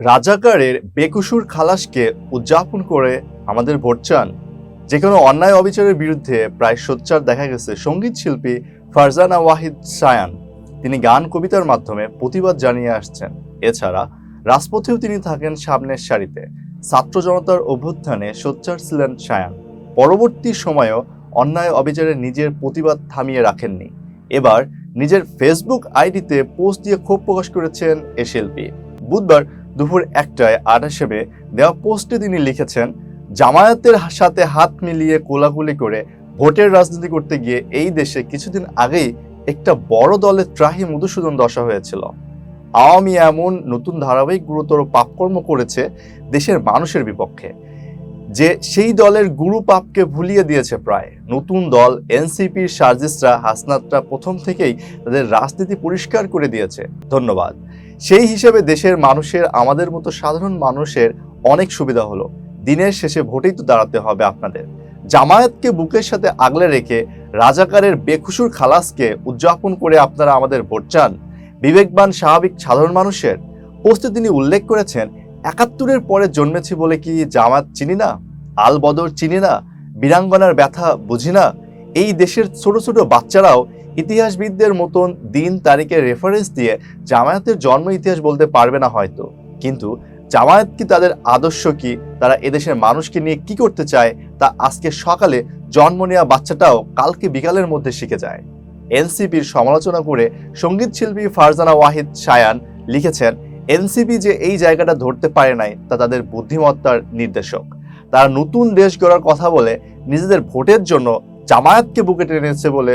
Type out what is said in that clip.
রাজাকারের বেকুসুর খালাসকে উদযাপন করে আমাদের ভোট চান। যে কোনো অন্যায় অবিচারের বিরুদ্ধে প্রায় সোচ্চার দেখা গেছে সংগীত শিল্পী ফারজানা ওয়াহিদ সায়ান। তিনি গান, কবিতার মাধ্যমে প্রতিবাদ জানিয়ে আসছেন। এছাড়া রাজপথেও তিনি থাকেন সামনের সারিতে। ছাত্র জনতার অভ্যুত্থানে সোচ্চার ছিলেন সায়ান। পরবর্তী সময়েও অন্যায় অবিচারে নিজের প্রতিবাদ থামিয়ে রাখেননি। এবার নিজের ফেসবুক আইডিতে পোস্ট দিয়ে ক্ষোভ প্রকাশ করেছেন এ শিল্পী। বুধবার দুপুর একটায় আঠাশে মে দেওয়া পোস্টে তিনি লিখেছেন, জামায়াতের সাথে হাত মিলিয়ে কোলাকুলি করে ভোটের রাজনীতি করতে গিয়ে এই দেশে কিছুদিন আগেই একটা বড় দলের ত্রাহি মধুসূদন দশা হয়েছিল। আওয়ামী এমন নতুন ধারাবাহিক গুরুতর পাপকর্ম করেছে দেশের মানুষের বিপক্ষে, যে সেই দলের গুরু পাপকে ভুলিয়ে দিয়েছে প্রায়। নতুন দল এনসিপির সার্জিসরা হাসনাতরা প্রথম থেকেই তাদের রাজনীতি পরিষ্কার করে দিয়েছে। ধন্যবাদ। সেই হিসেবে দেশের মানুষের, আমাদের মতো সাধারণ মানুষের অনেক সুবিধা হলো। দিনের শেষে ভোটেই তো দাঁড়াতে হবে আপনাদের। জামায়াতকে বুকের সাথে আগলে রেখে রাজাকারের বেখুসুর খালাসকে উদযাপন করে আপনারা আমাদের ভোট চান। বিবেকবান, স্বাভাবিক, সাধারণ মানুষের। পোস্টে তিনি উল্লেখ করেছেন, একাত্তরের পরে জন্মেছি বলে কি জামাত চিনি না? আল বদর চিনি না? বীরাঙ্গনার ব্যথা বুঝি না? এই দেশের ছোট ছোট বাচ্চারাও ইতিহাসবিদদের মতন দিন তারিখের রেফারেন্স দিয়ে জামায়াতের জন্ম ইতিহাস বলতে পারবে না হয়তো। কিন্তু জামায়াত কি তাদের আদর্শ কি? তারা এদেশের মানুষকে নিয়ে কি করতে চায়? তা আজকে সকালে জন্ম নেওয়া বাচ্চাটাও কালকে বিকালের মধ্যে শিখে যায়। এনসিপির সমালোচনা করে সংগীত শিল্পী ফারজানা ওয়াহিদ সায়ান লিখেছেন, এনসিপি যে এই জায়গাটা ধরতে পারে নাই, তা তাদের বুদ্ধিমত্তার নির্দেশক। তারা নতুন দেশ গড়ার কথা বলে নিজেদের ভোটের জন্য জামায়াতকে বুকে টেনেছে বলে